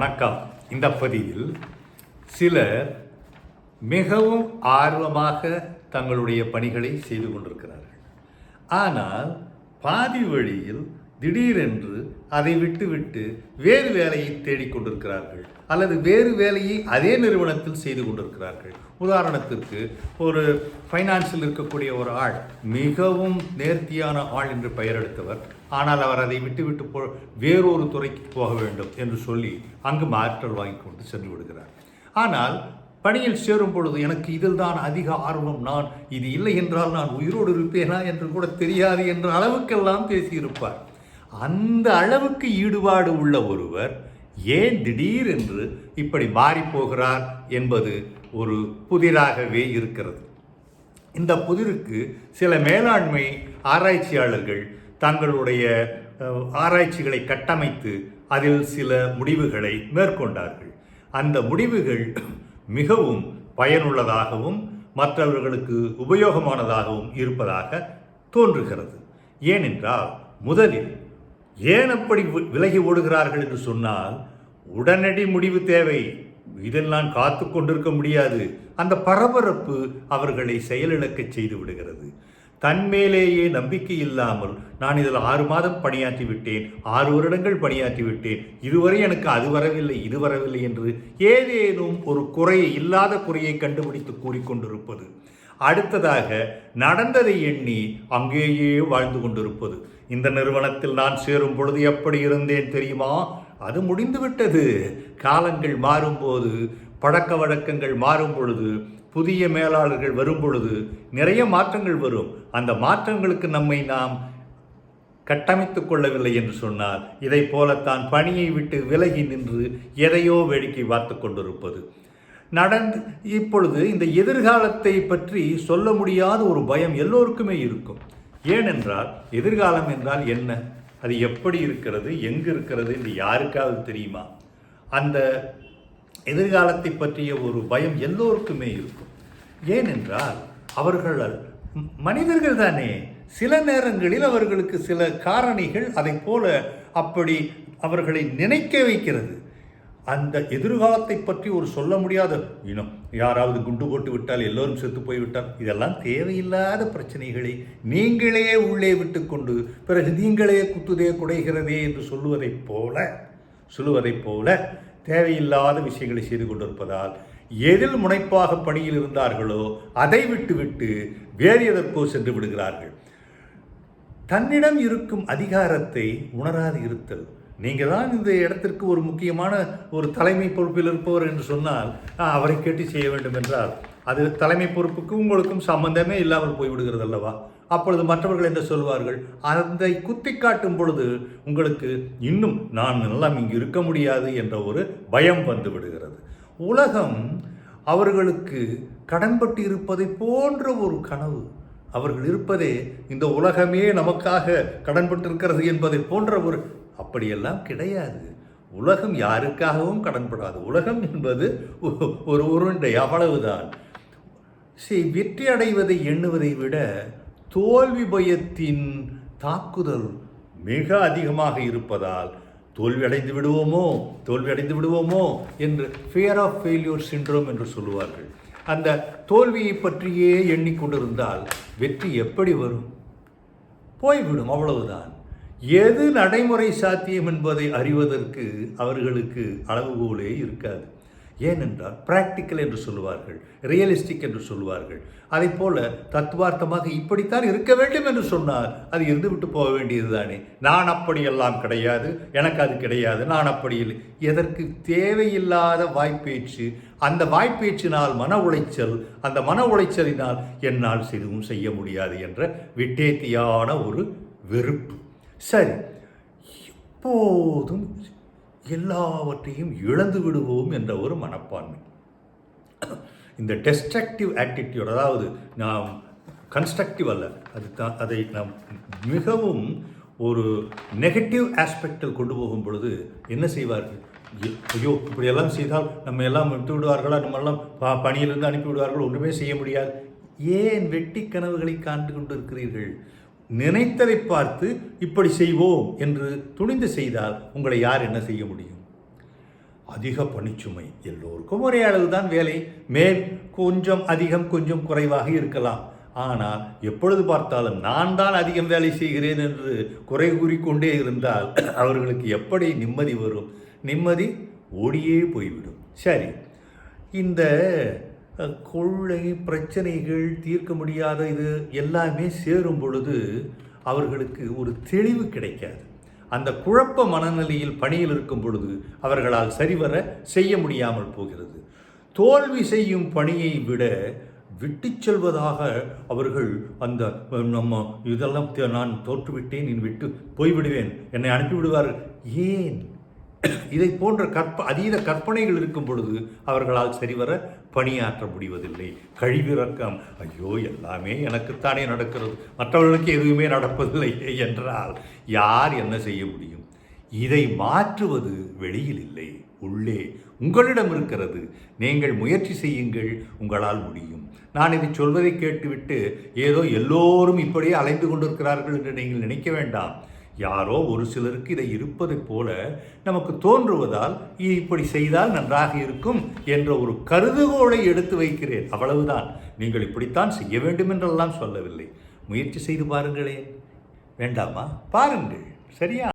வணக்கம். இந்த பதிவில் சிலர் மிகவும் ஆர்வமாக தங்களுடைய பணிகளை செய்து கொண்டிருக்கிறார்கள். ஆனால் பாதி வழியில் திடீரென்று அதை விட்டுவிட்டு வேறு வேலையை தேடிக்கொண்டிருக்கிறார்கள் அல்லது வேறு வேலையை அதே நிறுவனத்தில் செய்து கொண்டிருக்கிறார்கள். உதாரணத்திற்கு ஒரு ஃபைனான்ஸில் இருக்கக்கூடிய ஒரு ஆள் மிகவும் நேர்த்தியான ஆள் என்று பெயர் எடுத்தவர். ஆனால் அவர் அதை விட்டுவிட்டு போ வேறொரு துறைக்கு போக வேண்டும் என்று சொல்லி அங்கு மாற்றல் வாங்கி கொண்டு சென்று விடுகிறார். ஆனால் பணியில் சேரும் பொழுது எனக்கு இதில் தான் அதிக ஆர்வம் நான் இது இல்லை என்றால் நான் உயிரோடு இருப்பேனா என்று கூட தெரியாது என்ற அளவுக்கெல்லாம் பேசியிருப்பார். அந்த அளவுக்கு ஈடுபாடு உள்ள ஒருவர் ஏன் திடீரென்று இப்படி மாறிப் போகிறார் என்பது ஒரு புதிராகவே இருக்கிறது. இந்த புதிருக்கு சில மேலாண்மை ஆராய்ச்சியாளர்கள் தங்களுடைய ஆராய்ச்சிகளை கட்டமைத்து அதில் சில முடிவுகளை மேற்கொண்டார்கள். அந்த முடிவுகள் மிகவும் பயனுள்ளதாகவும் மற்றவர்களுக்கு உபயோகமானதாகவும் இருப்பதாக தோன்றுகிறது. ஏனென்றால் முதலில் ஏன் அப்படி விலகி ஓடுகிறார்கள் என்று சொன்னால் உடனடி முடிவு தேவை. இதில் நான் காத்து கொண்டிருக்க முடியாது. அந்த பரபரப்பு அவர்களை செயலிழக்கச் செய்து விடுகிறது. தன்மேலேயே நம்பிக்கை இல்லாமல் நான் இதில் ஆறு மாதம் பணியாற்றி விட்டேன் ஆறு வருடங்கள் பணியாற்றி விட்டேன். இதுவரை எனக்கு அது வரவில்லை இது வரவில்லை என்று ஏதேனும் ஒரு குறையை இல்லாத குறையை கண்டுபிடித்து கூறிக்கொண்டிருப்பது அடுத்ததாக நடந்ததை எண்ணி அங்கேயே வாழ்ந்து கொண்டிருப்பது. இந்த நிறுவனத்தில் நான் சேரும் பொழுது எப்படி இருந்தேன் தெரியுமா? அது முடிந்துவிட்டது. காலங்கள் மாறும்போது பழக்க வழக்கங்கள் மாறும் பொழுது புதிய மேலாளர்கள் வரும் பொழுது நிறைய மாற்றங்கள் வரும். அந்த மாற்றங்களுக்கு நம்மை நாம் கட்டமைத்துக் கொள்ளவில்லை என்று சொன்னால் இதைப் போலத்தான் பணியை விட்டு விலகி நின்று எதையோ வேடிக்கை பார்த்து கொண்டிருப்பது. நடந்து இப்பொழுது இந்த எதிர்காலத்தை பற்றி சொல்ல முடியாத ஒரு பயம் எல்லோருக்குமே இருக்கும். ஏனென்றால் எதிர்காலம் என்றால் என்ன? அது எப்படி இருக்கிறது? எங்கு இருக்கிறது என்று யாருக்காவது தெரியுமா? அந்த எதிர்காலத்தை பற்றிய ஒரு பயம் எல்லோருக்குமே இருக்கும். ஏனென்றால் அவர்கள் மனிதர்கள் தானே. சில நேரங்களில் அவர்களுக்கு சில காரணிகள் அதைப் போல அப்படி அவர்களை நினைக்க வைக்கிறது. அந்த எதிர்காலத்தை பற்றி ஒரு சொல்ல முடியாத இனம். யாராவது குண்டு போட்டு விட்டால் எல்லோரும் செத்து போய்விட்டால் இதெல்லாம் தேவையில்லாத பிரச்சனைகளை நீங்களே உள்ளே விட்டுக்கொண்டு பிறகு நீங்களே குத்துதே குடைகிறதே என்று சொல்லுவதைப் போல சொல்லுவதைப் போல தேவையில்லாத விஷயங்களை செய்து கொண்டிருப்பதால் எதில் முனைப்பாக பணியில் இருந்தார்களோ அதை விட்டுவிட்டு வேறு எதற்கோ சென்று விடுகிறார்கள். தன்னிடம் இருக்கும் அதிகாரத்தை உணராது இருத்தல். நீங்கள் தான் இந்த இடத்திற்கு ஒரு முக்கியமான ஒரு தலைமை பொறுப்பில் இருப்பவர் என்று சொன்னால் அவரை கேட்டு செய்ய வேண்டும் என்றால் அது தலைமை பொறுப்புக்கு உங்களுக்கும் சம்பந்தமே இல்லாமல் போய்விடுகிறது அல்லவா? அப்பொழுது மற்றவர்கள் என்ன சொல்வார்கள்? அதை குத்தி காட்டும் பொழுது உங்களுக்கு இன்னும் நான் எல்லாம் இங்கு இருக்க முடியாது என்ற ஒரு பயம் வந்து விடுகிறது. உலகம் அவர்களுக்கு கடன்பட்டு இருப்பதை போன்ற ஒரு கனவு. அவர்கள் இருப்பதே இந்த உலகமே நமக்காக கடன்பட்டிருக்கிறது என்பதை போன்ற ஒரு அப்படியெல்லாம் கிடையாது. உலகம் யாருக்காகவும் கடன்படாது. உலகம் என்பது ஒரு உருண்டை அவ்வளவுதான். சரி வெற்றி அடைவதை எண்ணுவதை விட தோல்வி பயத்தின் தாக்குதல் மிக அதிகமாக இருப்பதால் தோல்வி அடைந்து விடுவோமோ தோல்வி அடைந்து விடுவோமோ என்று ஃபியர் ஆஃப் ஃபெயில்யூர் சிண்ட்ரோம் என்று சொல்லுவார்கள். அந்த தோல்வியை பற்றியே எண்ணிக்கொண்டிருந்தால் வெற்றி எப்படி வரும்? போய்விடும் அவ்வளவுதான். எது நடைமுறை சாத்தியம் என்பதை அறிவதற்கு அவர்களுக்கு அளவுகோலே இருக்காது. ஏனென்றால் பிராக்டிக்கல் என்று சொல்லுவார்கள் ரியலிஸ்டிக் என்று சொல்லுவார்கள். அதைப் போல தத்துவார்த்தமாக இப்படித்தான் இருக்க வேண்டும் என்று சொன்னால் அது இருந்துவிட்டு போக வேண்டியது தானே நான் அப்படியெல்லாம் கிடையாது எனக்கு அது கிடையாது நான் அப்படி இல்லை. எதற்கு தேவையில்லாத வாய்ப்பேச்சு அந்த வாய்ப்பேச்சினால் மன உளைச்சல் அந்த மன உளைச்சலினால் என்னால் எதுவும் செய்ய முடியாது என்ற விட்டேத்தியான ஒரு வெறுப்பு. சரி. எப்போதும் எல்லாவற்றையும் இழந்து விடுவோம் என்ற ஒரு மனப்பான்மை. இந்த டெஸ்ட்ரக்டிவ் ஆட்டிடியூட் அதாவது நாம் கன்ஸ்ட்ரக்டிவ் அல்ல அது தான் அதை நாம் மிகவும் ஒரு நெகட்டிவ் ஆஸ்பெக்டில் கொண்டு போகும் பொழுது என்ன செய்வார்கள் ஐயோ, ஐயோ இப்படியெல்லாம் செய்தால் நம்ம எல்லாம் விட்டு விடுவார்களா? நம்ம எல்லாம் ப பணியிலிருந்து அனுப்பி விடுவார்கள்? ஒன்றுமே செய்ய முடியாது. ஏன் வெட்டி கனவுகளை காண்டு கொண்டு இருக்கிறீர்கள் நினைத்ததை பார்த்து இப்படி செய்வோம் என்று துணிந்து செய்தால் உங்களை யார் என்ன செய்ய முடியும்? அதிக பணிச்சுமை. எல்லோருக்கும் ஒரே அளவு தான் வேலை. மேல் கொஞ்சம் அதிகம் கொஞ்சம் குறைவாக இருக்கலாம். ஆனால் எப்பொழுது பார்த்தாலும் நான் தான் அதிகம் வேலை செய்கிறேன் என்று குறை கூறிக்கொண்டே இருந்தால் அவர்களுக்கு எப்படி நிம்மதி வரும்? நிம்மதி ஓடியே போய்விடும். சரி இந்த கொள்ளை பிரச்சனைகள் தீர்க்க முடியாத இது எல்லாமே சேரும் பொழுது அவர்களுக்கு ஒரு தெளிவு கிடைக்காது. அந்த குழப்ப மனநிலையில் பணியில் இருக்கும் பொழுது அவர்களால் சரிவர செய்ய முடியாமல் போகிறது. தோல்வி செய்யும் பணியை விட விட்டு செல்வதாக அவர்கள் அந்த நம்ம இதெல்லாம் நான் தோற்றுவிட்டேன் நீ விட்டு போய்விடுவேன் என்னை அனுப்பிவிடுவார்கள். ஏன்? இதை போன்ற கற்ப அதீத கற்பனைகள் இருக்கும் பொழுது அவர்களால் சரிவர பணியாற்ற முடிவதில்லை. கழிவிறக்கம். ஐயோ எல்லாமே எனக்குத்தானே நடக்கிறது. மற்றவர்களுக்கு எதுவுமே நடப்பதில்லை என்றால் யார் என்ன செய்ய முடியும்? இதை மாற்றுவது வெளியில் இல்லை உள்ளே. உங்களிடம் இருக்கிறது. நீங்கள் முயற்சி செய்யுங்கள் உங்களால் முடியும். நான் இதை சொல்வதை கேட்டுவிட்டு ஏதோ எல்லோரும் இப்படியே அலைந்து கொண்டிருக்கிறார்கள் என்று நீங்கள் நினைக்க வேண்டாம். யாரோ ஒரு சிலருக்கு இதை இருப்பதைப் போல நமக்கு தோன்றுவதால் இப்படி செய்தால் நன்றாக இருக்கும் என்ற ஒரு கருதுகோளை எடுத்து வைக்கிறேன். அவ்வளவுதான். நீங்கள் இப்படித்தான் செய்ய வேண்டும் என்றெல்லாம் சொல்லவில்லை. முயற்சி செய்து பாருங்களேன். வேண்டாமா? பாருங்கள். சரியா?